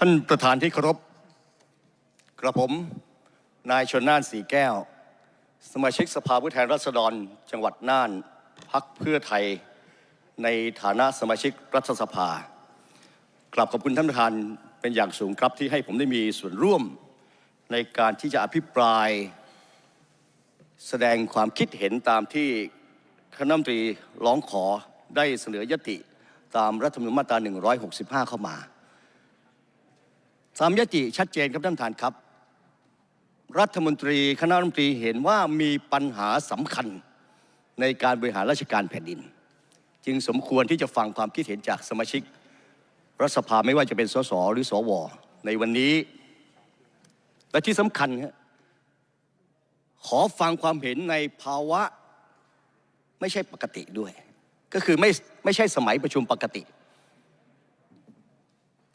ท่านประธานที่เคารพกระผม นายชนน่านสีแก้ว สมาชิกสภาผู้แทนราษฎร จังหวัดน่านพักเพื่อไทย ในฐานะสมาชิกรัฐสภา กลับขอบคุณท่านประธานเป็นอย่างสูงครับที่ให้ผมได้มีส่วนร่วมในการที่จะอภิปราย แสดงความคิดเห็นตามที่คณะรัฐมนตรีร้องขอได้เสนอยติตามรัฐธรรมนูญมาตรา 165 เข้ามา สามยติชัดเจนครับท่านประธานครับ รัฐมนตรีคณะรัฐมนตรีเห็นว่ามีปัญหาสำคัญในการบริหารราชการแผ่นดิน จึงสมควรที่จะฟังความคิดเห็นจากสมาชิก รัฐสภาไม่ว่าจะเป็นสสหรือสวในวันนี้ และที่สำคัญครับขอฟังความเห็นในภาวะไม่ใช่ปกติด้วย ก็คือไม่ไม่ใช่สมัยประชุมปกติ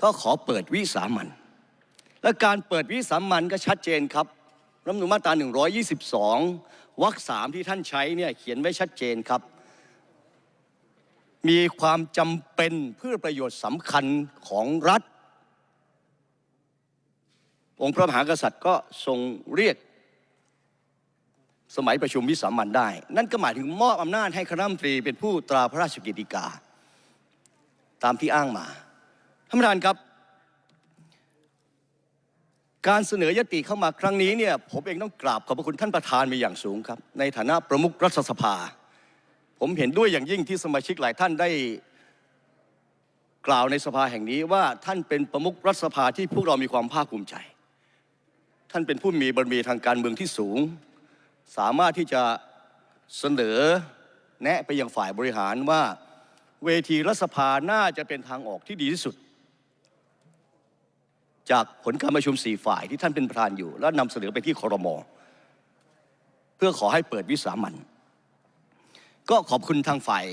ก็ขอเปิดวิสามัน และการเปิดวิสามันก็ชัดเจนครับรัฐธรรมนูญมาตรา 122 วรรคสามที่ท่านใช้เนี่ยเขียนไว้ชัดเจนครับ มีความจำเป็นเพื่อประโยชน์สำคัญของรัฐ องค์พระมหากษัตริย์ก็ทรงเรียก สมัยประชุมวิสามันได้ นั่นก็หมายถึงมอบอำนาจให้คณะรัฐมนตรีเป็นผู้ตราพระราชกิจกา ตามที่อ้างมาท่านประธานครับ การเสนอยติเข้ามาครั้งนี้เนี่ยผมเองต้องกราบขอบพระคุณท่านประธานมาอย่างสูงครับ ในฐานะประมุขรัฐสภา ผมเห็นด้วยอย่างยิ่งที่สมาชิกหลายท่านได้กล่าวในสภาแห่งนี้ว่าท่านเป็นประมุขรัฐสภาที่พวกเรามีความภาคภูมิใจ ท่านเป็นผู้มีบารมีทางการเมืองที่สูง สามารถที่จะเสนอแนะไปยังฝ่ายบริหารว่า เวทีรัฐสภาน่าจะเป็นทางออกที่ดีที่สุด จากผลการประชุมสี่ฝ่ายที่ท่านเป็นประธานอยู่ แล้วนำเสนอไปที่คอรมอเพื่อขอให้เปิดวิสามันก็ขอบคุณทางฝ่าย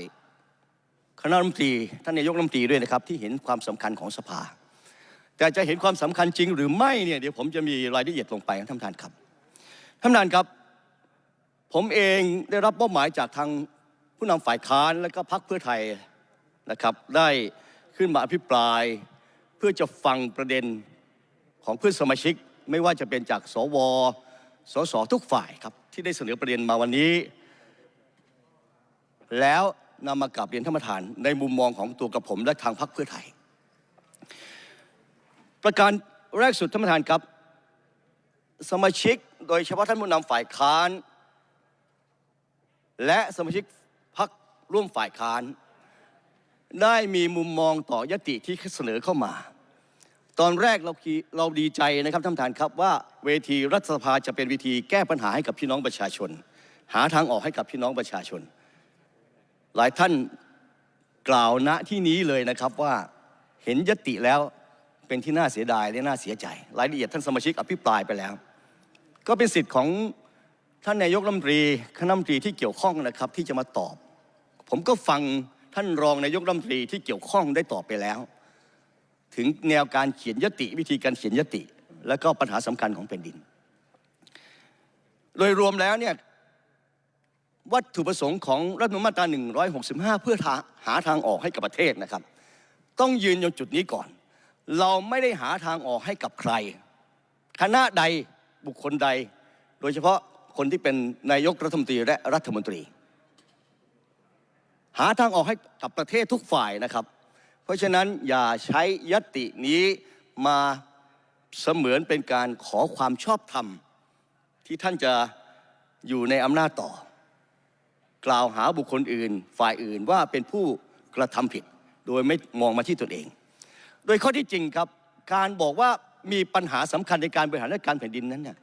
คณะรัฐมนตรีท่านนายกรัฐมนตรีด้วยนะครับ ที่เห็นความสำคัญของสภา แต่จะเห็นความสำคัญจริงหรือไม่เนี่ยเดี๋ยวผมจะมีรายละเอียดลงไปท่านประธานครับท่านประธานครับ ผมเองได้รับมอบหมายจากทางผู้นำฝ่ายค้านและก็พรรคเพื่อไทยนะครับ ได้ขึ้นมาอภิปราย เพื่อจะฟังประเด็น ของเพื่อนสมาชิกไม่ว่าจะเป็นจากสว สสทุกฝ่ายครับที่ได้เสนอประเด็นมาวันนี้ แล้วนำมากลับเรียนท่านประธาน ในมุมมองของตัวกับผมและทางพรรคเพื่อไทย ประการแรกสุดท่านประธานครับ สมาชิกโดยเฉพาะท่านผู้นำฝ่ายค้าน และสมาชิกพักร่วมฝ่ายค้าน ได้มีมุมมองต่อยติที่เสนอเข้ามา ตอนแรกเราเราดีใจนะครับท่านประธานครับว่าเวทีรัฐสภาจะเป็นวิธีแก้ปัญหาให้กับพี่น้องประชาชน หาทางออกให้กับพี่น้องประชาชน หลายท่านกล่าวณที่นี้เลยนะครับว่าเห็นยติแล้วเป็นที่น่าเสียดายและน่าเสียใจ รายละเอียดท่านสมาชิกอภิปรายไปแล้ว ก็เป็นสิทธิ์ของท่านนายกรัฐมนตรีคณะรัฐมนตรีที่เกี่ยวข้องนะครับที่จะมาตอบ ผมก็ฟังท่านรองนายกรัฐมนตรีที่เกี่ยวข้องได้ตอบไปแล้ว ถึงแนวการเขียนยติ วิธีการเขียนยติ และก็ปัญหาสำคัญของแผ่นดิน โดยรวมแล้วเนี่ยวัตถุประสงค์ของรัฐมนูญมาตรา 165 เพื่อหาทางออกให้กับประเทศนะครับ ต้องยืนอยู่จุดนี้ก่อน เราไม่ได้หาทางออกให้กับใคร คณะใดบุคคลใด โดยเฉพาะคนที่เป็นนายกรัฐมนตรีและรัฐมนตรี หาทางออกให้กับประเทศทุกฝ่ายนะครับ เพราะฉะนั้นอย่าใช้ยตินี้มาเสมือนเป็นการขอความชอบธรรม ที่ท่านจะอยู่ในอำนาจต่อ กล่าวหาบุคคลอื่น ฝ่ายอื่นว่าเป็นผู้กระทำผิด โดยไม่มองมาที่ตนเอง โดยข้อที่จริงครับ การบอกว่ามีปัญหาสำคัญในการบริหารราชการแผ่นดินนั้นเนี่ย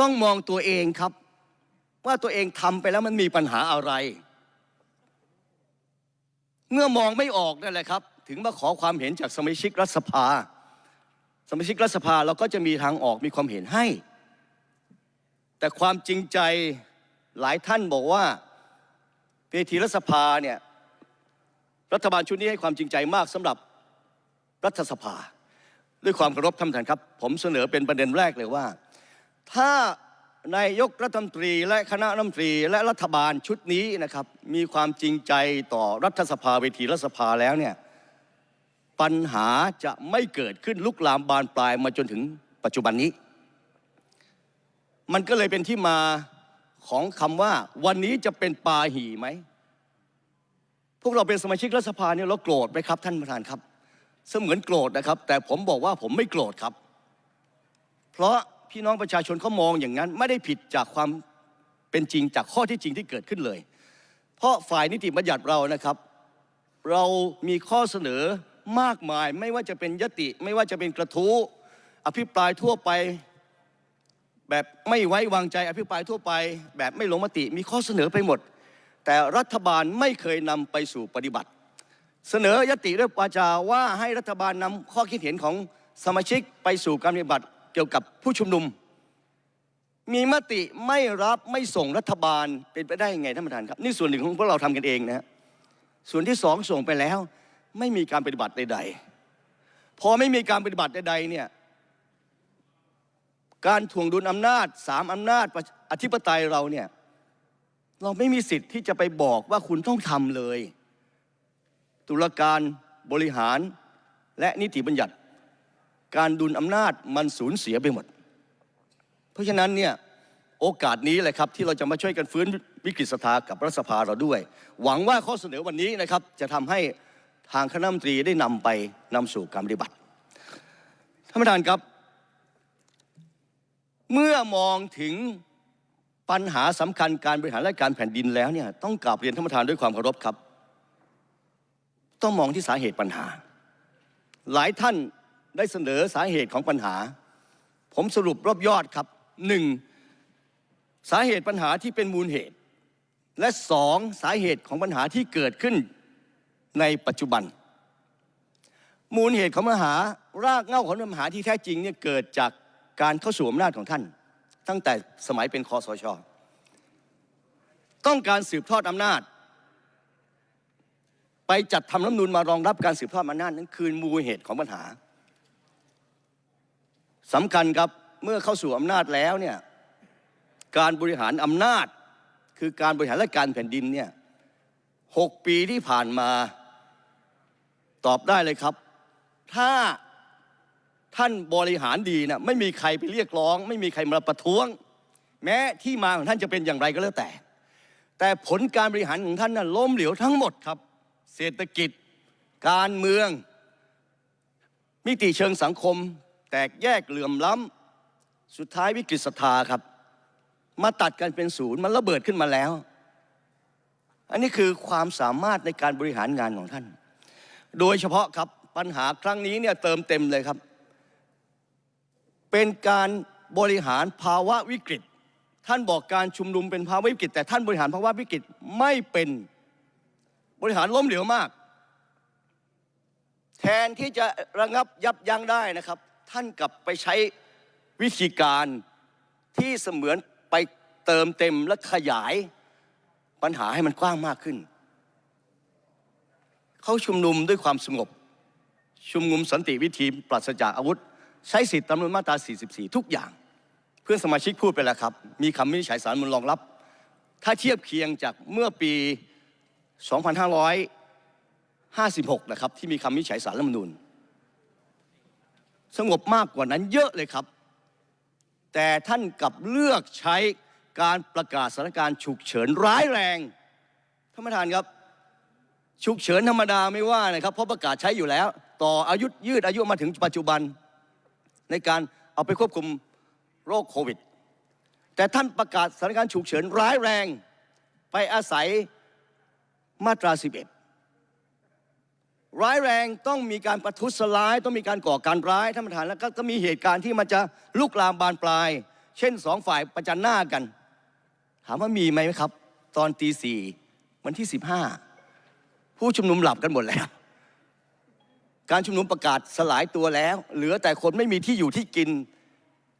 ต้องมองตัวเองครับ ว่าตัวเองทำไปแล้วมันมีปัญหาอะไร เมื่อมองไม่ออกนั่นแหละครับ ถึงมาขอความเห็นจากสมาชิกรัฐสภา สมาชิกรัฐสภาเราก็จะมีทางออกมีความเห็นให้ แต่ความจริงใจหลายท่านบอกว่าเวทีรัฐสภาเนี่ยรัฐบาลชุดนี้ให้ความจริงใจมากสำหรับรัฐสภา ด้วยความเคารพท่านประธานครับ ผมเสนอเป็นประเด็นแรกเลยว่า ถ้า นายกรัฐมนตรีและคณะรัฐมนตรีและรัฐบาลชุดนี้นะครับ มีความจริงใจต่อรัฐสภาเวทีรัฐสภาแล้วเนี่ยปัญหาจะไม่เกิดขึ้นลุกลามบานปลายมาจนถึงปัจจุบันนี้ มันก็เลยเป็นที่มาของคำว่า วันนี้จะเป็นปาหีไหม พวกเราเป็นสมาชิกรัฐสภาเนี่ยเราโกรธไหมครับ ท่านประธานครับ เสมือนโกรธนะครับ แต่ผมบอกว่าผมไม่โกรธครับ เพราะ พี่น้องประชาชนเขามองอย่างนั้น ไม่ได้ผิดจากความเป็นจริงจากข้อที่จริงที่เกิดขึ้นเลย เพราะฝ่ายนิติบัญญัติเรานะครับ เรามีข้อเสนอมากมาย ไม่ว่าจะเป็นยติ ไม่ว่าจะเป็นกระทู้อภิปรายทั่วไปแบบไม่ไว้วางใจอภิปรายทั่วไป แบบไม่ลงมติมีข้อเสนอไปหมด แต่รัฐบาลไม่เคยนำไปสู่ปฏิบัติ เสนอยติด้วยวาจาว่าให้รัฐบาลนำข้อคิดเห็นของสมาชิกไปสู่การปฏิบัติ เกี่ยวกับผู้ชุมนุม มีมติไม่รับไม่ส่งรัฐบาลเป็นไปได้ยังไงท่านประธานครับ นี่ส่วนหนึ่งของพวกเราทำกันเองนะส่วนที่สองส่งไปแล้ว ไม่มีการปฏิบัติใด ๆ พอไม่มีการปฏิบัติใดๆเนี่ยการถ่วงดุลอำนาจสามอำนาจอธิปไตยเราเนี่ยเราไม่มีสิทธิ์ที่จะไปบอกว่าคุณต้องทำเลย ตุลาการบริหารและนิติบัญญัติ การดุลอำนาจมันสูญเสียไปหมด เพราะฉะนั้นเนี่ยโอกาสนี้เลยครับที่เราจะมาช่วยกันฟื้นวิกฤตสภากับรัฐสภาเราด้วย หวังว่าข้อเสนอวันนี้นะครับจะทำให้ทางคณะมนตรีได้นำไปนำสู่การปฏิบัติท่านประธานครับ เมื่อมองถึงปัญหาสำคัญการบริหารราชการแผ่นดินแล้วเนี่ยต้องกราบเรียนท่านประธานด้วยความเคารพครับ ต้องมองที่สาเหตุปัญหา หลายท่าน ได้เสนอสาเหตุของปัญหา ผมสรุปรอบยอดครับหนึ่งสาเหตุปัญหาที่เป็นมูลเหตุ และสองสาเหตุของปัญหาที่เกิดขึ้นในปัจจุบัน มูลเหตุของปัญหารากเง้าของปัญหาที่แท้จริงเนี่ยเกิดจากการเข้าสู่อำนาจของท่าน ตั้งแต่สมัยเป็นคอสช ต้องการสืบทอดอำนาจ ไปจัดทำรัฐมนูลมารองรับการสืบทอดอำนาจนั้นคือมูลเหตุของปัญหา สำคัญครับเมื่อเข้าสู่อำนาจแล้วเนี่ยการบริหารอำนาจ คือการบริหารราชการแผ่นดินเนี่ยหกปีที่ผ่านมาตอบได้เลยครับ ถ้าท่านบริหารดีนะไม่มีใครไปเรียกร้อง ไม่มีใครมาประท้วง แม้ที่มาของท่านจะเป็นอย่างไรก็แล้วแต่ แต่ผลการบริหารของท่านนั้นล้มเหลวทั้งหมดครับ เศรษฐกิจ การเมือง มิติเชิงสังคม แตกแยกเหลื่อมล้ำสุดท้ายวิกฤตศรัทธาครับ มาตัดกันเป็นศูนย์มันระเบิดขึ้นมาแล้ว อันนี้คือความสามารถในการบริหารงานของท่าน โดยเฉพาะครับปัญหาครั้งนี้เนี่ยเติมเต็มเลยครับ เป็นการบริหารภาวะวิกฤต ท่านบอกการชุมนุมเป็นภาวะวิกฤต แต่ท่านบริหารภาวะวิกฤตไม่เป็นบริหารล้มเหลวมาก แทนที่จะระงับยับยั้งได้นะครับ ท่านกลับไปใช้วิธีการที่เสมือนไปเติมเต็มและขยายปัญหาให้มันกว้างมากขึ้น เขาชุมนุมด้วยความสงบ ชุมนุมสันติวิธีปราศจากอาวุธ ใช้สิทธิตามนูญมาตรา 44 ทุกอย่าง เพื่อนสมาชิกพูดไปแล้วครับ มีคำวินิจฉัยสารมูลรองรับ ถ้าเทียบเคียงจากเมื่อปี 2556 นะครับ ที่มีคำวินิจฉัยสารรัฐธรรมนูญ สงบมากกว่านั้นเยอะเลยครับ แต่ท่านกลับเลือกใช้การประกาศสถานการณ์ฉุกเฉินร้ายแรงท่านประธานครับฉุกเฉินธรรมดาไม่ว่านะครับ เพราะประกาศใช้อยู่แล้ว ต่ออายุยืดอายุมาถึงปัจจุบัน ในการเอาไปควบคุมโรคโควิด แต่ท่านประกาศสถานการณ์ฉุกเฉินร้ายแรง ไปอาศัยมาตรา 11 ร้ายแรงต้องมีการประทุษร้าย ต้องมีการก่อการร้ายท่านประธานแล้วก็ก็มีเหตุการณ์ที่มันจะลุกลามบานปลาย เช่นสองฝ่ายประจันหน้ากัน ถามว่ามีไหมครับ ตอนตีสี่วันที่สิบห้าผู้ชุมนุมหลับกันหมดแล้ว การชุมนุมประกาศสลายตัวแล้ว เหลือแต่คนไม่มีที่อยู่ที่กิน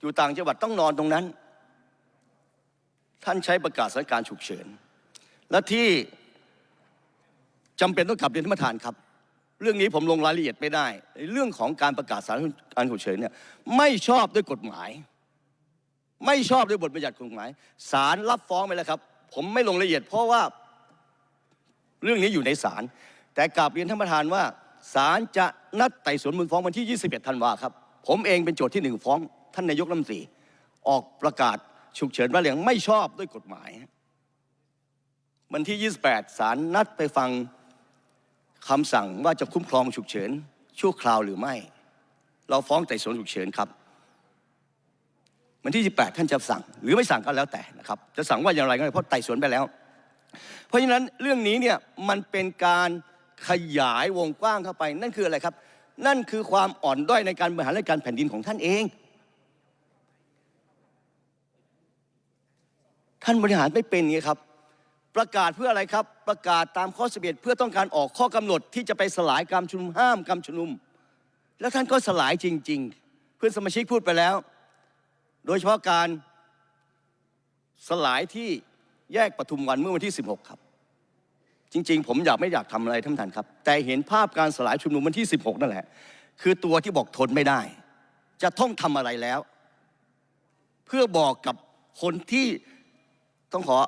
อยู่ต่างจังหวัดต้องนอนตรงนั้น ท่านใช้ประกาศสถานการณ์ฉุกเฉิน และที่จำเป็นต้องกลับเรียนท่านประธานครับ เรื่องนี้ผมลงรายละเอียดไม่ได้ เรื่องของการประกาศสถานการณ์ฉุกเฉินเนี่ยไม่ชอบด้วยกฎหมาย ไม่ชอบด้วยบทบัญญัติกฎหมายศาลรับฟ้องไปแล้วครับ ผมไม่ลงรายละเอียด เพราะว่าเรื่องนี้อยู่ในศาลแต่กราบเรียนท่านประธานว่าศาลจะนัดไต่สวนมูลฟ้องวันที่ 21 ธันวาครับ ผมเองเป็นโจทย์ที่หนึ่งฟ้อง ท่านนายกรัฐมนตรีออกประกาศฉุกเฉินว่าเรื่องไม่ชอบด้วยกฎหมาย วันที่ 28ศาลนัดไปฟัง คำสั่งว่าจะคุ้มครองฉุกเฉินชั่วคราวหรือไม่ เราฟ้องไต่สวนฉุกเฉินครับ วันที่ 18 ท่านจะสั่ง หรือไม่สั่งก็แล้วแต่นะครับ จะสั่งว่าอย่างไรก็ได้เพราะไต่สวนไปแล้ว เพราะฉะนั้นเรื่องนี้เนี่ยมันเป็นการขยายวงกว้างเข้าไป นั่นคืออะไรครับ นั่นคือความอ่อนด้อยในการบริหารราชการแผ่นดินของท่านเอง ท่านบริหารไม่เป็นไงครับ ประกาศเพื่ออะไรครับ ประกาศตามข้อ11เพื่อต้องการออกข้อกำหนดที่จะไปสลายการชุมนุมห้ามการชุมนุม แล้วท่านก็สลายจริง ๆ เพื่อนสมาชิกพูดไปแล้ว โดยเฉพาะการสลายที่แยกปทุมวันเมื่อวันที่ 16 ครับ จริง ๆ ผมอยากไม่อยากทำอะไรท่านประธานครับ แต่เห็นภาพการสลายชุมนุมวันที่ 16 นั่นแหละ คือตัวที่บอกทนไม่ได้ จะต้องทำอะไรแล้ว เพื่อบอกกับคนที่ต้องขอ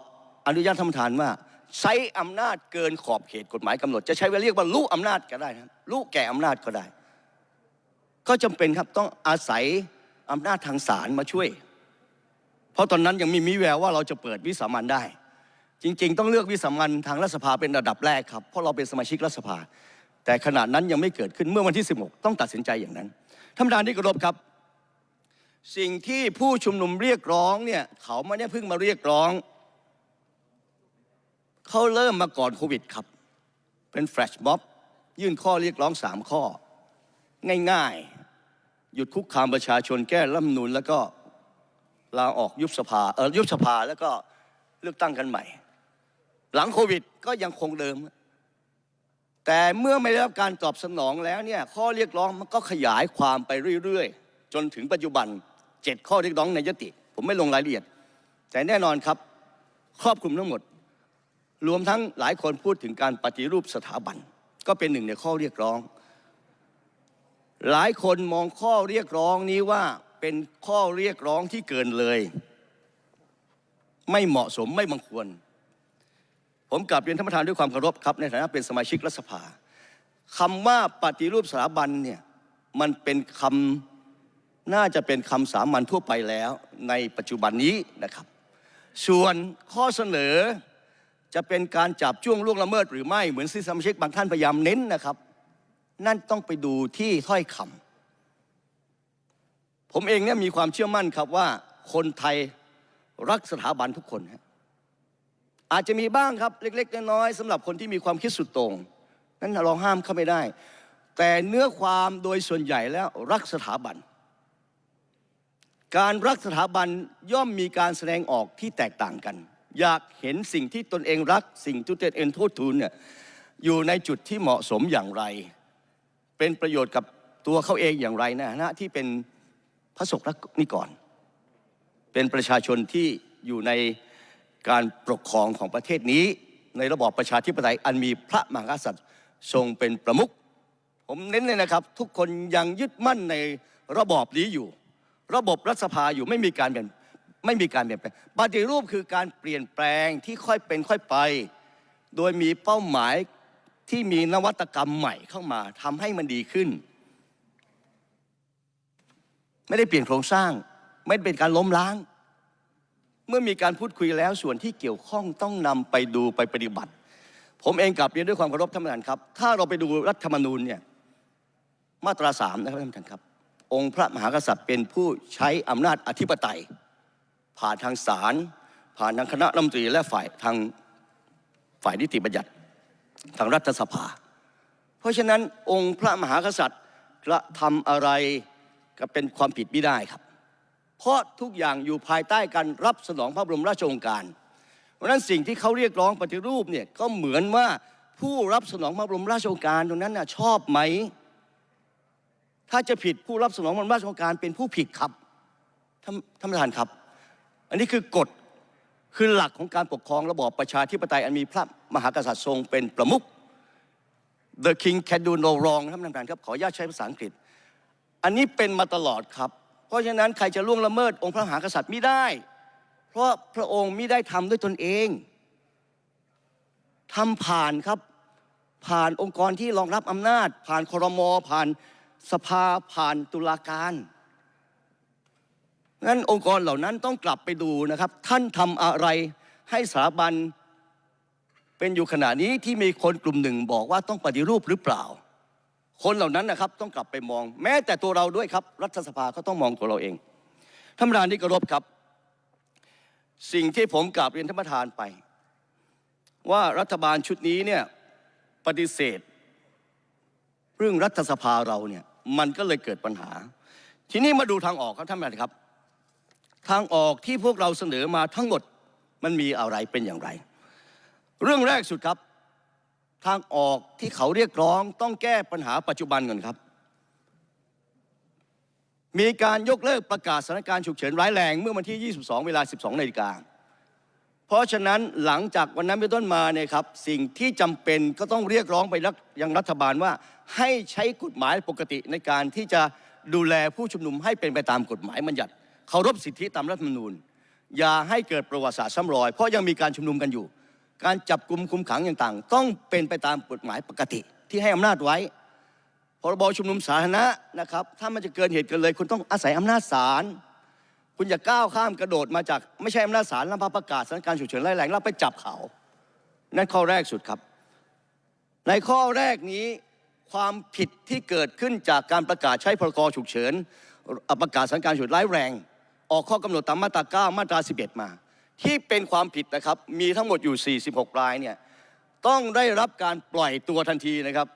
อนุญาตท่านประธานว่าใช้อำนาจเกินขอบเขตกฎหมายกำหนด จะใช้เวลาเรียกว่าลูกอำนาจก็ได้นะลูกแก่อำนาจก็ได้ ก็จำเป็นครับต้องอาศัยอำนาจทางศาลมาช่วย เพราะตอนนั้นยังมีมีแววว่าเราจะเปิดวิสามันได้ จริง ๆ ต้องเลือกวิสามันทางรัฐสภาเป็นระดับแรกครับเพราะเราเป็นสมาชิกรัฐสภา แต่ขณะนั้นยังไม่เกิดขึ้นเมื่อวันที่ 16 ต้องตัดสินใจอย่างนั้นท่านประธานที่เคารพครับ สิ่งที่ผู้ชุมนุมเรียกร้องเนี่ยเขาไม่ได้เพิ่งมาเรียกร้อง เขาเริ่มมาก่อนโควิดครับ เป็นแฟลชม็อบ ยื่นข้อเรียกร้องสามข้อ ง่ายๆ หยุดคุกคามประชาชนแก้รัฐธรรมนูลแล้วก็ลาออกยุบสภาเออยุบสภาแล้วก็เลือกตั้งกันใหม่ หลังโควิดก็ยังคงเดิม แต่เมื่อไม่ได้รับการตอบสนองแล้วเนี่ยข้อเรียกร้องมันก็ขยายความไปเรื่อยๆ จนถึงปัจจุบันเจ็ดข้อเรียกร้องในยติ ผมไม่ลงรายละเอียด แต่แน่นอนครับ ครอบคลุมทั้งหมด รวมทั้งหลายคนพูดถึงการปฏิรูปสถาบัน ก็เป็นหนึ่งในข้อเรียกร้อง หลายคนมองข้อเรียกร้องนี้ว่าเป็นข้อเรียกร้องที่เกินเลย ไม่เหมาะสมไม่บังควร ผมกลับเรียนท่านประธานด้วยความเคารพครับ ในฐานะเป็นสมาชิกรัฐสภาคำว่าปฏิรูปสถาบันเนี่ยมันเป็นคำน่าจะเป็นคำสามัญทั่วไปแล้วในปัจจุบันนี้นะครับ ส่วนข้อเสนอ จะเป็นการจับจ้วงล่วงละเมิดหรือไม่เหมือนที่สมาชิกบางท่านพยายามเน้นนะครับ นั่นต้องไปดูที่ถ้อยคำผมเองเนี่ยมีความเชื่อมั่นครับว่าคนไทยรักสถาบันทุกคนฮะอาจจะมีบ้างครับเล็ก ๆ น้อยๆสำหรับคนที่มีความคิดสุดโต่งนั้นเราห้ามเข้าไม่ได้ แต่เนื้อความโดยส่วนใหญ่แล้วรักสถาบัน การรักสถาบันย่อมมีการแสดงออกที่แตกต่างกัน อยากเห็นสิ่งที่ตนเองรัก สิ่งที่ตนเองโทษทูลเนี่ยอยู่ในจุดที่เหมาะสมอย่างไร เป็นประโยชน์กับตัวเขาเองอย่างไรในะนะที่เป็นพระสงฆ์นิกรเป็นประชาชนที่อยู่ในการปกครองของประเทศนี้ ในระบอบประชาธิปไตยอันมีพระมหากษัตริย์ทรงเป็นประมุขผมเน้นเลยนะครับ ทุกคนยังยึดมั่นในระบอบนี้อยู่ ระบบรัฐสภาอยู่ไม่มีการเปลี่ยน ไม่มีการเปลี่ยนแปลงปฏิรูปคือการเปลี่ยนแปลงที่ค่อยเป็นค่อยไป โดยมีเป้าหมายที่มีนวัตกรรมใหม่เข้ามาทำให้มันดีขึ้น ไม่ได้เปลี่ยนโครงสร้าง ไม่เป็นการล้มล้าง เมื่อมีการพูดคุยแล้วส่วนที่เกี่ยวข้องต้องนำไปดูไปปฏิบัติ ผมเองกลับเรียนด้วยความเคารพท่านประธานครับ ถ้าเราไปดูรัฐธรรมนูญเนี่ยมาตราสามนะครับท่านประธานครับ องค์พระมหากษัตริย์เป็นผู้ใช้อำนาจอธิปไตย ผ่านทางศาลผ่านทางคณะรัฐมนตรีและฝ่ายทางฝ่ายนิติบัญญัติทางรัฐสภา เพราะฉะนั้นองค์พระมหากษัตริย์กระทำอะไรก็เป็นความผิดไม่ได้ครับ เพราะทุกอย่างอยู่ภายใต้การรับสนองพระบรมราชโองการ เพราะฉะนั้นสิ่งที่เขาเรียกร้องปฏิรูปเนี่ยก็เหมือนว่าผู้รับสนองพระบรมราชโองการตรงนั้นน่ะชอบไหม ถ้าจะผิดผู้รับสนองพระบรมราชโองการเป็นผู้ผิดครับท่านท่านประธานครับ อันนี้คือกฎคือหลักของการปกครองระบอบประชาธิปไตยอันมีพระมหากษัตริย์ทรงเป็นประมุข The king can do no wrong ท่านประธานครับ ขออนุญาตใช้ภาษาอังกฤษ อันนี้เป็นมาตลอดครับ เพราะฉะนั้นใครจะล่วงละเมิดองค์พระมหากษัตริย์ไม่ได้ เพราะพระองค์ไม่ได้ทำด้วยตนเองทำผ่านครับ ผ่านองค์กรที่รองรับอำนาจ ผ่านครมผ่านสภาผ่านตุลาการ งั้นองค์กรเหล่านั้นต้องกลับไปดูนะครับ ท่านทำอะไรให้สถาบันเป็นอยู่ขณะนี้ที่มีคนกลุ่มหนึ่งบอกว่าต้องปฏิรูปหรือเปล่า คนเหล่านั้นนะครับต้องกลับไปมอง แม้แต่ตัวเราด้วยครับ รัฐสภาก็ต้องมองตัวเราเองท่านประธานที่เคารพครับ สิ่งที่ผมกราบเรียนท่านประธานไป ว่ารัฐบาลชุดนี้เนี่ยปฏิเสธ เรื่องรัฐสภาเราเนี่ยมันก็เลยเกิดปัญหา ทีนี้มาดูทางออกครับท่านประธานครับ ทางออกที่พวกเราเสนอมาทั้งหมดมันมีอะไรเป็นอย่างไร เรื่องแรกสุดครับ ทางออกที่เขาเรียกร้องต้องแก้ปัญหาปัจจุบันก่อนครับ มีการยกเลิกประกาศสถานการณ์ฉุกเฉินร้ายแรงเมื่อวันที่ 22 เวลา 12 นาฬิกาเพราะฉะนั้นหลังจากวันนั้นเป็นต้นมาเนี่ยครับสิ่งที่จำเป็นก็ต้องเรียกร้องไปยังรัฐบาลว่า ให้ใช้กฎหมายปกติในการที่จะดูแลผู้ชุมนุมให้เป็นไปตามกฎหมายบัญญัติ เคารพสิทธิตามรัฐธรรมนูญ อย่าให้เกิดประวัติศาสตร์ซ้ำรอย เพราะยังมีการชุมนุมกันอยู่ การจับกลุ่มคุมขังต่างๆ ต้องเป็นไปตามกฎหมายปกติที่ให้อำนาจไว้พรบชุมนุมสาธารณะนะครับ ถ้ามันจะเกินเหตุเกินเลย คุณต้องอาศัยอำนาจศาลคุณอย่าก้าวข้ามกระโดดมาจากไม่ใช่อำนาจศาลแล้วมาประกาศสถานการณ์ฉุกเฉินร้ายแรงแล้วไปจับเขา นั่นข้อแรกสุดครับ ในข้อแรกนี้ความผิดที่เกิดขึ้นจากการประกาศใช้พรกฉุกเฉินประกาศสถานการณ์ฉุกเฉินร้ายแรง ออกข้อกำหนดตามมาตรา 9 มาตรา 11 มา ที่เป็นความผิดนะครับมีทั้งหมดอยู่ 46 รายเนี่ยต้องได้รับการปล่อยตัวทันทีนะครับ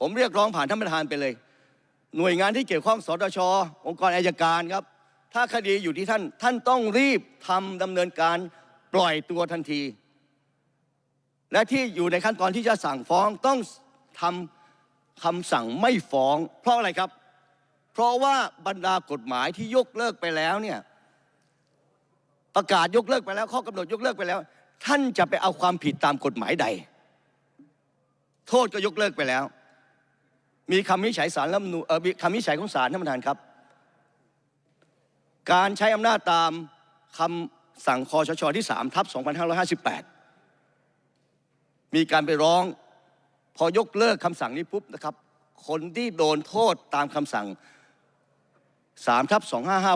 ผมเรียกร้องผ่านท่านประธานไปเลย หน่วยงานที่เกี่ยวข้องสตชองค์กรอายการครับ ถ้าคดีอยู่ที่ท่านท่านต้องรีบทำดำเนินการปล่อยตัวทันที และที่อยู่ในขั้นตอนที่จะสั่งฟ้องต้องทำคำสั่งไม่ฟ้อง เพราะอะไรครับ เพราะว่าบรรดากฎหมายที่ยกเลิกไปแล้วเนี่ยประกาศยกเลิกไปแล้ว ข้อกำหนดยกเลิกไปแล้ว ท่านจะไปเอาความผิดตามกฎหมายใด โทษก็ยกเลิกไปแล้ว มีคำวินิจฉัยสารรัฐมนูเออมีคำวินิจฉัยของศาลท่านประธานครับ การใช้อำนาจตามคำสั่งคอชชที่3ทับ2558 มีการไปร้อง พอยกเลิกคำสั่งนี้ปุ๊บนะครับ คนที่โดนโทษตามคำสั่ง 3ทับ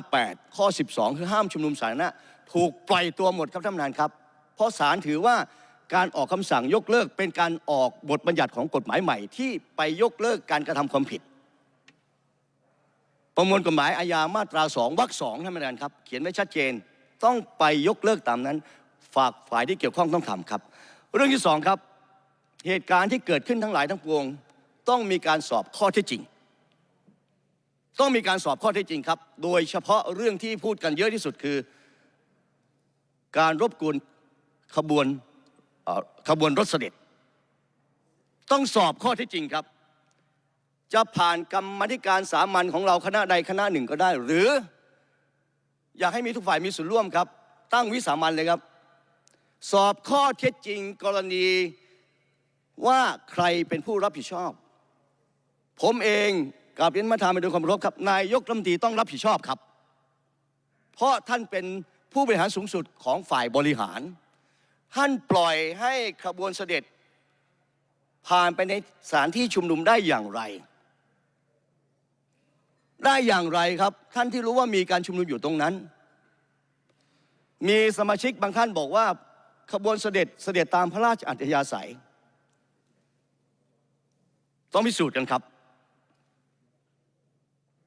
2558 ข้อ 12 คือห้ามชุมนุมสาธารณะถูกปล่อยตัวหมดครับท่านประธานครับ เพราะศาลถือว่าการออกคำสั่งยกเลิกเป็นการออกบทบัญญัติของกฎหมายใหม่ ที่ไปยกเลิกการกระทำความผิด ประมวลกฎหมายอาญามาตราสองวรรคสองท่านประธานครับ เขียนไว้ชัดเจนต้องไปยกเลิกตามนั้น ฝากฝ่ายที่เกี่ยวข้องต้องทำครับ เรื่องที่สองครับ เหตุการณ์ที่เกิดขึ้นทั้งหลายทั้งปวง ต้องมีการสอบข้อเท็จจริง ต้องมีการสอบข้อเท็จจริงครับ โดยเฉพาะเรื่องที่พูดกันเยอะที่สุดคือ การรบกวนขบวนขบวนรถเสด็จ ต้องสอบข้อเท็จจริงครับ จะผ่านกรรมธิการสามัญของเราคณะใดคณะหนึ่งก็ได้ หรือ อยากให้มีทุกฝ่ายมีส่วนร่วมครับ ตั้งวิสามันเลยครับ สอบข้อเท็จจริงกรณีว่าใครเป็นผู้รับผิดชอบ ผมเอง กราบเรียนมาทานไปโดยความรพครับ นายกรัฐมนตรีต้องรับผิดชอบครับ เพราะท่านเป็นผู้บริหารสูงสุดของฝ่ายบริหาร ท่านปล่อยให้ขบวนเสด็จ ผ่านไปในสถานที่ชุมนุมได้อย่างไร ได้อย่างไรครับ ท่านที่รู้ว่ามีการชุมนุมอยู่ตรงนั้น มีสมาชิกบางท่านบอกว่าขบวนเสด็จเสด็จตามพระราชอัธยาศัย ต้องพิสูจน์กันครับ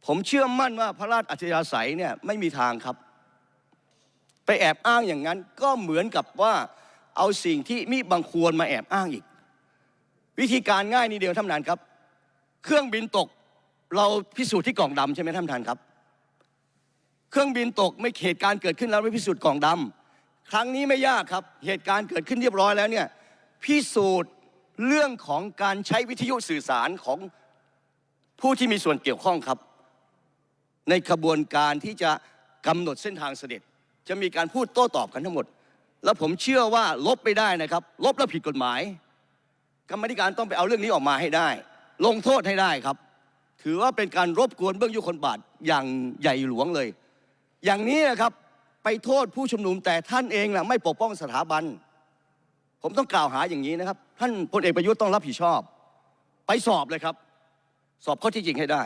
ผมเชื่อมั่นว่าพระราชอัธยาศัยเนี่ยไม่มีทางครับ ไปแอบอ้างอย่างนั้นก็เหมือนกับว่าเอาสิ่งที่มิบังควรมาแอบอ้างอีก วิธีการง่ายนิดเดียวท่านประธานครับ เครื่องบินตกเราพิสูจน์ที่กล่องดำใช่ไหมท่านประธานครับ เครื่องบินตกไม่เหตุการณ์เกิดขึ้นแล้วไม่พิสูจน์กล่องดำครั้งนี้ไม่ยากครับ เหตุการณ์เกิดขึ้นเรียบร้อยแล้วเนี่ยพิสูจน์เรื่องของการใช้วิทยุสื่อสารของผู้ที่มีส่วนเกี่ยวข้องครับ ในขบวนการที่จะกำหนดเส้นทางเสด็จ จะมีการพูดโต้ตอบกันทั้งหมด แล้วผมเชื่อว่าลบไม่ได้นะครับ ลบแล้วผิดกฎหมายกรรมธิการต้องไปเอาเรื่องนี้ออกมาให้ได้ ลงโทษให้ได้ครับ ถือว่าเป็นการรบกวนเบื้องยุคนบาทอย่างใหญ่หลวงเลย อย่างนี้นะครับไปโทษผู้ชุมนุมแต่ท่านเองนะไม่ปกป้องสถาบัน ผมต้องกล่าวหาอย่างนี้นะครับ ท่านพลเอกประยุทธ์ต้องรับผิดชอบ ไปสอบเลยครับ สอบข้อที่จริงให้ได้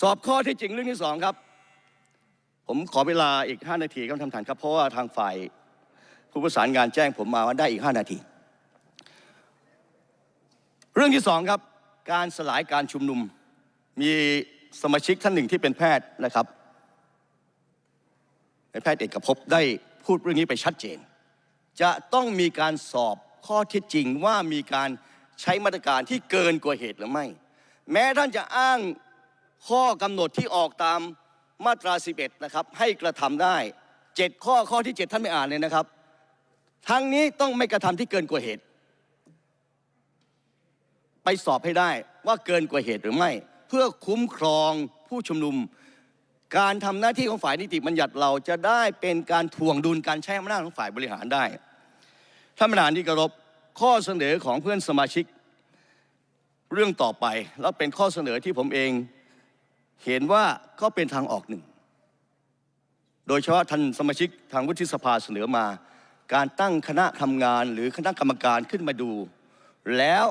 สอบข้อที่จริงเรื่องที่สองครับ ผมขอเวลาอีก 5 นาทีครับท่านประธานครับ เพราะว่าทางฝ่ายผู้ประสานงานแจ้งผมมาว่าได้อีก 5 นาที เรื่องที่สองครับ การสลายการชุมนุม มีสมาชิกท่านหนึ่งที่เป็นแพทย์นะครับในแพทย์เอกภพได้พูดเรื่องนี้ไปชัดเจน จะต้องมีการสอบข้อเท็จจริงว่ามีการใช้มาตรการที่เกินกว่าเหตุหรือไม่ แม้ท่านจะอ้าง ข้อกำหนดที่ออกตามมาตรา 11 นะครับ ให้กระทำได้ 7 ข้อข้อที่ 7 ท่านไม่อ่านเลยนะครับ ทั้งนี้ต้องไม่กระทำที่เกินกว่าเหตุ ไปสอบให้ได้ว่าเกินกว่าเหตุหรือไม่ เพื่อคุ้มครองผู้ชุมนุม การทำหน้าที่ของฝ่ายนิติบัญญัติเราจะได้เป็นการถ่วงดุลการใช้อำนาจของฝ่ายบริหารได้ท่านประธานที่เคารพข้อเสนอของเพื่อนสมาชิกเรื่องต่อไป แล้วเป็นข้อเสนอที่ผมเอง เห็นว่าก็เป็นทางออกหนึ่ง โดยเฉพาะท่านสมาชิกทางวุฒิสภาเสนอมา การตั้งคณะทำงานหรือคณะกรรมการขึ้นมาดู แล้ว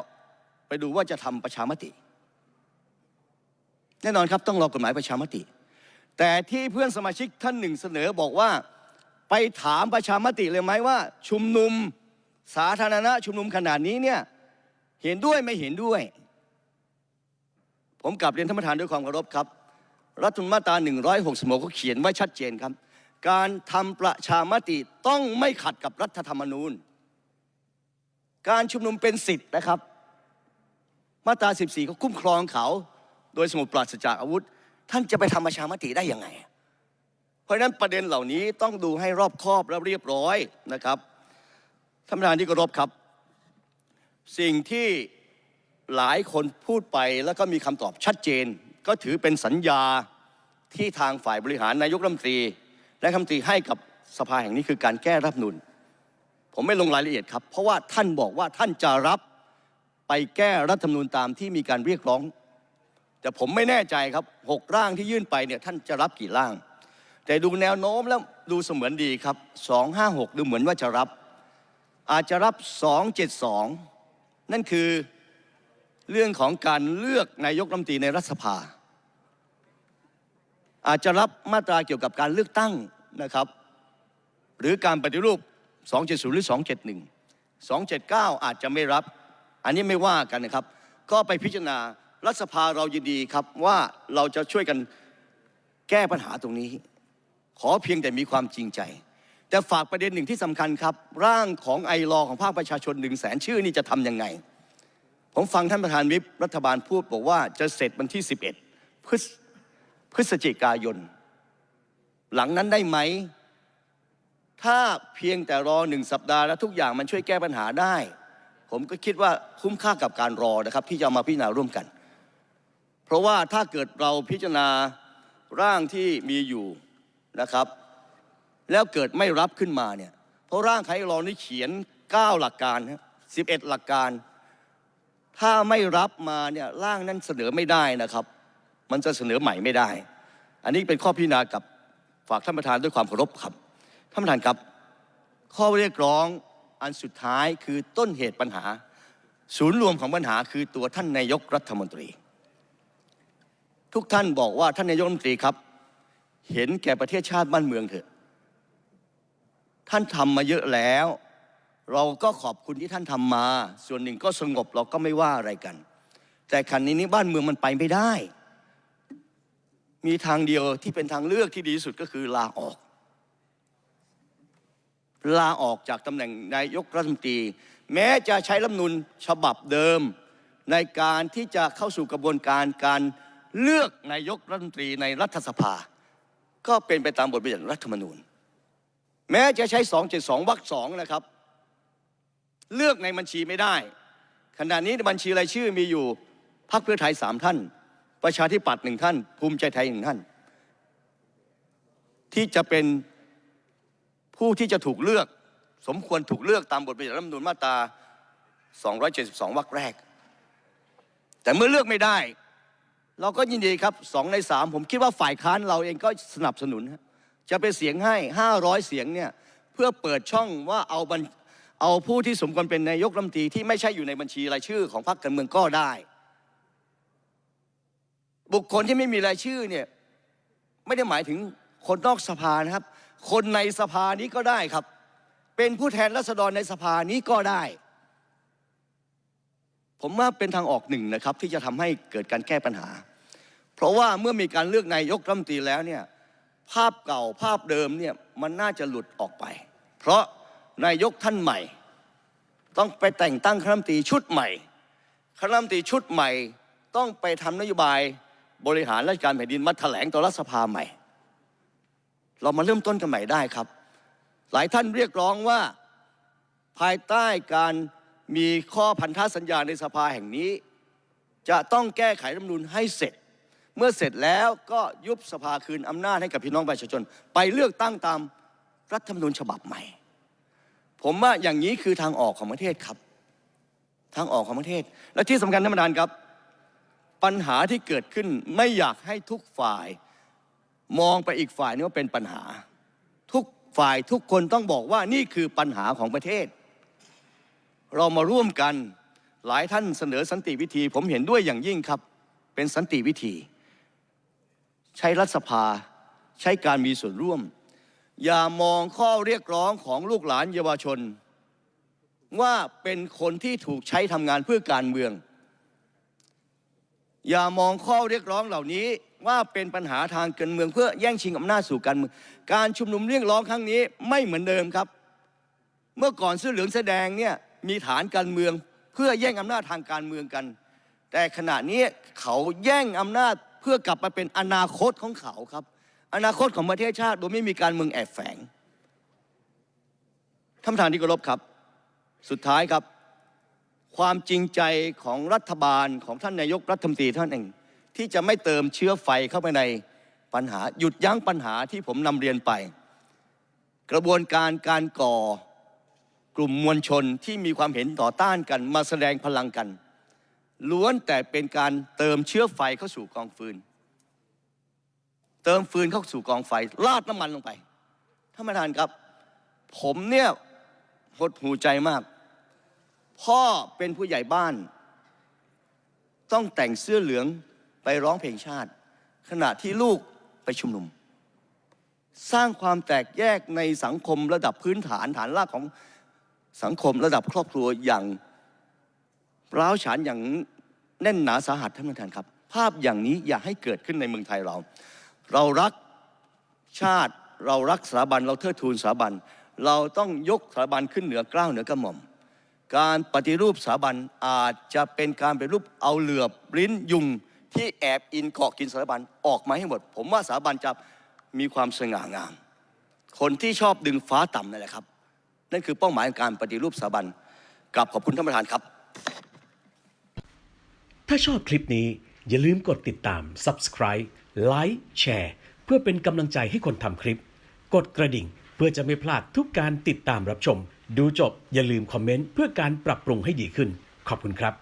ไปดูว่าจะทำประชามติ แน่นอนครับต้องรอกฎหมายประชามติ แต่ที่เพื่อนสมาชิกท่านหนึ่งเสนอบอกว่าไปถามประชามติเลยไหมว่า ชุมนุมสาธารณะชุมนุมขนาดนี้เนี่ยเห็นด้วยไม่เห็นด้วย ผมกลับเรียนท่านประธานด้วยความเคารพครับ รัฐธรรมนูญมาตรา166ก็เขียนไว้ชัดเจนครับ การทำประชามติต้องไม่ขัดกับรัฐธรรมนูญ การชุมนุมเป็นสิทธิ์นะครับ มาตรา 14 ก็คุ้มครองเขา โดยสมุดปราศจากอาวุธ ท่านจะไปทำประชามติได้ยังไง เพราะฉะนั้นประเด็นเหล่านี้ต้องดูให้รอบคอบและเรียบร้อยนะครับท่านประธานที่เคารพครับ สิ่งที่ หลายคนพูดไปแล้วก็มีคำตอบชัดเจน ก็ถือเป็นสัญญาที่ทางฝ่ายบริหารนายกรัฐมนตรี และคำตรีให้กับสภาแห่งนี้คือการแก้รัฐธรรมนูญผมไม่ลงรายละเอียดครับ เพราะว่าท่านบอกว่าท่านจะรับไปแก้รัฐธรรมนูญตามที่มีการเรียกร้อง แต่ผมไม่แน่ใจครับหกร่างที่ยื่นไปเนี่ยท่านจะรับกี่ร่าง แต่ดูแนวโน้มแล้วดูเสมือนดีครับ256ดูเหมือนว่าจะรับ อาจจะรับ272นั่นคือ เรื่องของการเลือกนายกรัฐมนตรีในรัฐสภา อาจจะรับมาตราเกี่ยวกับการเลือกตั้งนะครับ หรือการปฏิรูป 270 หรือ 271 279 อาจจะไม่รับ อันนี้ไม่ว่ากันนะครับ ก็ไปพิจารณารัฐสภาเรายินดีครับว่าเราจะช่วยกันแก้ปัญหาตรงนี้ ขอเพียงแต่มีความจริงใจ แต่ฝากประเด็นหนึ่งที่สำคัญครับ ร่างของไอรอของภาคประชาชนหนึ่งแสนชื่อนี่จะทำยังไง ผมฟังท่านประธานวิปรัฐบาลพูดบอกว่าจะเสร็จวันที่ 11 พฤศพฤศจิกายน หลังนั้นได้ไหม ถ้าเพียงแต่รอหนึ่งสัปดาห์แล้วทุกอย่างมันช่วยแก้ปัญหาได้ ผมก็คิดว่าคุ้มค่ากับการรอนะครับ ที่จะมาพิจารณาร่วมกัน เพราะว่าถ้าเกิดเราพิจารณาร่างที่มีอยู่นะครับ แล้วเกิดไม่รับขึ้นมาเนี่ยเพราะร่างไครอนี่เขียน 9 หลักการ 11 หลักการ ถ้าไม่รับมาเนี่ยร่างนั้นเสนอไม่ได้นะครับ มันจะเสนอใหม่ไม่ได้ อันนี้เป็นข้อพิจารณากับฝากท่านประธานด้วยความเคารพครับท่านประธานครับ ข้อเรียกร้องอันสุดท้ายคือต้นเหตุปัญหา ศูนย์รวมของปัญหาคือตัวท่านนายกรัฐมนตรี ทุกท่านบอกว่าท่านนายกรัฐมนตรีครับ เห็นแก่ประเทศชาติบ้านเมืองเถอะ ท่านทำมาเยอะแล้ว เราก็ขอบคุณที่ท่านทำมา ส่วนหนึ่งก็สงบเราก็ไม่ว่าอะไรกัน แต่ขันนี้นี้บ้านเมืองมันไปไม่ได้ มีทางเดียวที่เป็นทางเลือกที่ดีที่สุดก็คือลาออก ลาออกจากตำแหน่งนายกรัฐมนตรี แม้จะใช้รัฐธรรมนูญฉบับเดิม ในการที่จะเข้าสู่กระบวนการการเลือกนายกรัฐมนตรีในรัฐสภา ก็เป็นไปตามบทบัญญัติรัฐธรรมนูญ แม้จะใช้ 272วรรคสองนะครับ เลือกในบัญชีไม่ได้ ขณะนี้บัญชีรายชื่อมีอยู่พรรคเพื่อไทยสามท่าน ประชาธิปัตย์หนึ่งท่าน ภูมิใจไทยหนึ่งท่าน ที่จะเป็นผู้ที่จะถูกเลือก สมควรถูกเลือกตามบทบัญญัติรัฐธรรมนูญมาตรา 272 วรรคแรก แต่เมื่อเลือกไม่ได้ เราก็ยินดีครับสองในสามผมคิดว่าฝ่ายค้านเราเองก็สนับสนุน จะเป็นเสียงให้ 500 เสียงเนี่ยเพื่อเปิดช่องว่าเอาบัญ เอาผู้ที่สมควรเป็นนายกรัฐมนตรีที่ไม่ใช่อยู่ในบัญชีรายชื่อของพรรคการเมืองก็ได้ บุคคลที่ไม่มีรายชื่อเนี่ยไม่ได้หมายถึงคนนอกสภานะครับ คนในสภานี้ก็ได้ครับ เป็นผู้แทนรัษฎรในสภานี้ก็ได้ ผมว่าเป็นทางออกหนึ่งนะครับ ที่จะทำให้เกิดการแก้ปัญหา เพราะว่าเมื่อมีการเลือกนายกรัฐมนตรีแล้วเนี่ยภาพเก่าภาพเดิมเนี่ยมันน่าจะหลุดออกไป เพราะ นายกท่านใหม่ ต้องไปแต่งตั้งคณะรัฐมนตรีชุดใหม่คณะรัฐมนตรีชุดใหม่ ต้องไปทำนโยบายบริหารราชการแผ่นดินมาแถลงต่อรัฐสภาใหม่ เรามาเริ่มต้นกันใหม่ได้ครับ หลายท่านเรียกร้องว่าภายใต้การมีข้อพันธสัญญาในสภาแห่งนี้ จะต้องแก้ไขรัฐมนูญให้เสร็จ เมื่อเสร็จแล้วก็ยุบสภาคืนอำนาจให้กับพี่น้องประชาชน ไปเลือกตั้งตามรัฐธรรมนูญฉบับใหม่ ผมว่าอย่างนี้คือทางออกของประเทศครับ ทางออกของประเทศ และที่สำคัญท่านประธานครับ ปัญหาที่เกิดขึ้นไม่อยากให้ทุกฝ่าย มองไปอีกฝ่ายนึงว่าเป็นปัญหา ทุกฝ่ายทุกคนต้องบอกว่านี่คือปัญหาของประเทศ เรามาร่วมกันหลายท่านเสนอสันติวิธี ผมเห็นด้วยอย่างยิ่งครับ เป็นสันติวิธี ใช้รัฐสภาใช้การมีส่วนร่วม อย่ามองข้อเรียกร้องของลูกหลานเยาวชน ว่าเป็นคนที่ถูกใช้ทำงานเพื่อการเมือง อย่ามองข้อเรียกร้องเหล่านี้ว่าเป็นปัญหาทางการเมืองเพื่อแย่งชิงอำนาจสู่การเมือง การชุมนุมเรียกร้องครั้งนี้ไม่เหมือนเดิมครับ เมื่อก่อนเสื้อเหลืองแสดงเนี่ยมีฐานการเมืองเพื่อแย่งอำนาจทางการเมืองกัน แต่ขณะนี้เขาแย่งอำนาจเพื่อกลับมาเป็นอนาคตของเขาครับ อนาคตของประเทศชาติโดยไม่มีการเมืองแอบแฝงท่านประธานที่เคารพครับ สุดท้ายครับ ความจริงใจของรัฐบาลของท่านนายกรัฐมนตรีท่านเองที่จะไม่เติมเชื้อไฟเข้าไปในปัญหาหยุดยั้งปัญหาที่ผมนำเรียนไป กระบวนการการก่อกลุ่มมวลชนที่มีความเห็นต่อต้านกันมาแสดงพลังกัน ล้วนแต่เป็นการเติมเชื้อไฟเข้าสู่กองฟืน เติมฟืนเข้าสู่กองไฟราดน้ำมันลงไปท่านประธานครับ ผมเนี่ยหดหูใจมาก พ่อเป็นผู้ใหญ่บ้าน ต้องแต่งเสื้อเหลืองไปร้องเพลงชาติ ขณะที่ลูกไปชุมนุม สร้างความแตกแยกในสังคมระดับพื้นฐานฐานรากของสังคมระดับครอบครัวอย่างร้าวฉานอย่างแน่นหนาสาหัสท่านประธานครับ ภาพอย่างนี้อย่าให้เกิดขึ้นในเมืองไทยเรา เรารักชาติเรารักสถาบันเราเทิดทูนสถาบัน เราต้องยกสถาบันขึ้นเหนือเกล้าวเหนือกระหม่อม การปฏิรูปสถาบันอาจจะเป็นการปฏิรูปเอาเหลือบลิ้นยุงที่แอบอินเกาะกินสถาบันออกมาให้หมด ผมว่าสถาบันจะมีความสง่างาม คนที่ชอบดึงฟ้าต่ำนั่นแหละครับ นั่นคือเป้าหมายของการปฏิรูปสถาบันกลับขอบคุณท่านประธานครับ ถ้าชอบคลิปนี้อย่าลืมกดติดตาม subscribe ไลค์แชร์เพื่อเป็นกำลังใจให้คนทำคลิป กดกระดิ่งเพื่อจะไม่พลาดทุกการติดตามรับชม ดูจบอย่าลืมคอมเมนต์เพื่อการปรับปรุงให้ดีขึ้น ขอบคุณครับ